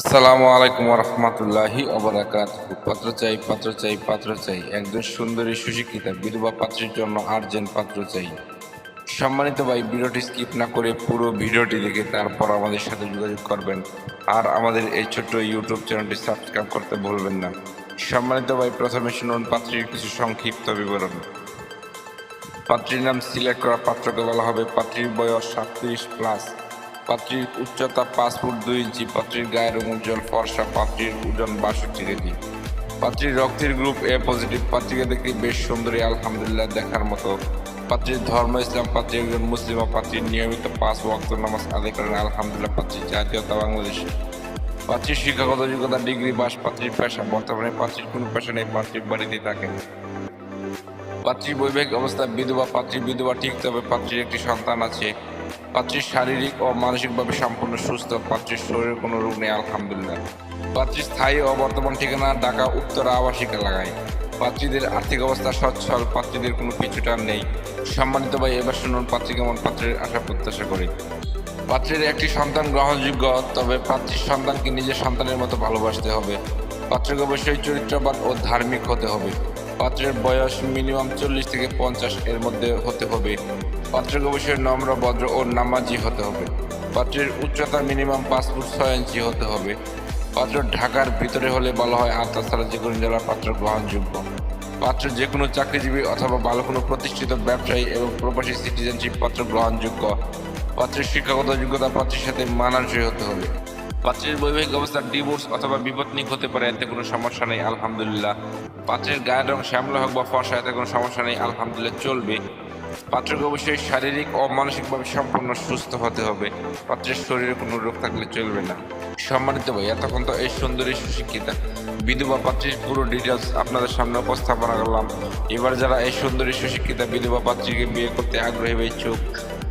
আসসালামু আলাইকুম রহমতুল্লাহি অবরাকাত পাত্র চাই পাত্র চাই পাত্র চাই। একজন সুন্দরী সুশিক্ষিতা, বিধবা পাত্রের জন্য আর্জেন্ট পাত্র চাই। সম্মানিত ভাই, ভিডিওটি স্কিপ না করে পুরো ভিডিওটি দেখে তারপর আমাদের সাথে যোগাযোগ করবেন। আর আমাদের এই ছোট্ট ইউটিউব চ্যানেলটি সাবস্ক্রাইব করতে ভুলবেন না। সম্মানিত ভাই, প্রথমে শুনুন পাত্রীর কিছু সংক্ষিপ্ত বিবরণ। পাত্রীর নাম সিলেক্ট করা পাত্রকে বলা হবে পাত্রীর বয়স সাতত্রিশ প্লাস। পাত্রীর উচ্চতা পাঁচ ফুট দুই ইঞ্চি, পাত্রীর গায়ের রং উজ্জ্বল ফর্সা, পাত্রীর ওজন বাষট্টি কেজি। পাত্রীর রক্তের গ্রুপ এ পজিটিভ পাত্রীকে দেখতে বেশ সুন্দরী, আলহামদুলিল্লাহ দেখার মতো। পাত্রীর ধর্ম ইসলাম, পাত্রী একজন মুসলিম পাত্রীর নিয়মিত পাঁচ ওয়াক্ত নামাজ আদায় করেন, আলহামদুলিল্লাহ পাত্রীর জাতীয়তা বাংলাদেশ। পাত্রীর শিক্ষাগত যোগ্যতা, ডিগ্রি, বাস, পাত্রীর পেশা, বর্তমানে পাত্রীর কোনো পেশা নেই, পাত্রীর বাড়িতে থাকেন। পাত্রীর বৈবাহিক অবস্থা, বিধবা পাত্রী বিধবা ঠিক তবে পাত্রীর একটি সন্তান আছে। পাত্রীর শারীরিক ও মানসিকভাবে সম্পূর্ণ সুস্থ, পাত্রীর শরীরে কোনো রোগ নেই, আলহামদুলিল্লাহ। পাত্রীর স্থায়ী ও বর্তমান ঠিকানা ঢাকা, উত্তর আবাসিক এলাকায়। পাত্রীদের আর্থিক অবস্থা সচ্ছল, পাত্রীদের কোনো পিছুটান নেই। সম্মানিত ভাই, এবার শুনুন পাত্রী কেমন, পাত্রের আশা প্রত্যাশা করি। পাত্রের একটি সন্তান গ্রহণযোগ্য, তবে পাত্রীর সন্তানকে নিজের সন্তানের মতো ভালোবাসতে হবে। পাত্রকে অবশ্যই চরিত্রবান ও ধার্মিক হতে হবে। পাত্রের বয়স মিনিমাম চল্লিশ থেকে পঞ্চাশ এর মধ্যে হতে হবে। পাত্রকে অবশ্যই নম্র, ভদ্র ও নামাজি হতে হবে। পাত্রের উচ্চতা মিনিমাম পাঁচ ফুট ছয় ইঞ্চি হতে হবে। পাত্র ঢাকার ভিতরে হলে বলা হয় আর তাছাড়া যে কোনো জেলার পাত্র গ্রহণযোগ্য। পাত্র যে কোনো চাকরিজীবী অথবা ভালো কোনো প্রতিষ্ঠিত ব্যবসায়ী এবং প্রবাসী সিটিজেনশিপ পাত্র গ্রহণযোগ্য। পাত্রের শিক্ষাগত যোগ্যতা পাত্রের সাথে মানানসই হতে হবে। পাত্রের বৈবাহিক অবস্থা ডিভোর্স অথবা বিপত্নিক হতে পারে, এতে কোনো সমস্যা নেই, আলহামদুলিল্লাহ। পাত্রের গায়ের রং শ্যামলা হোক বা ফর্সা, এতে কোনো সমস্যা নেই, আলহামদুলিল্লাহ চলবে। পাত্রকে অবশ্যই শারীরিক ও মানসিকভাবে সম্পূর্ণ সুস্থ হতে হবে। পাত্রের শরীরে কোনো রোগ থাকলে চলবে না। সম্মানিত ভাই, এতক্ষণ তো এই সুন্দরী সুশিক্ষিতা। বিধবা পাত্রীর পুরো ডিটেলস আপনাদের সামনে উপস্থাপনা করলাম। এবার যারা এই সুন্দরী সুশিক্ষিতা বিধবা পাত্রীকে বিয়ে করতে আগ্রহী বা ইচ্ছুক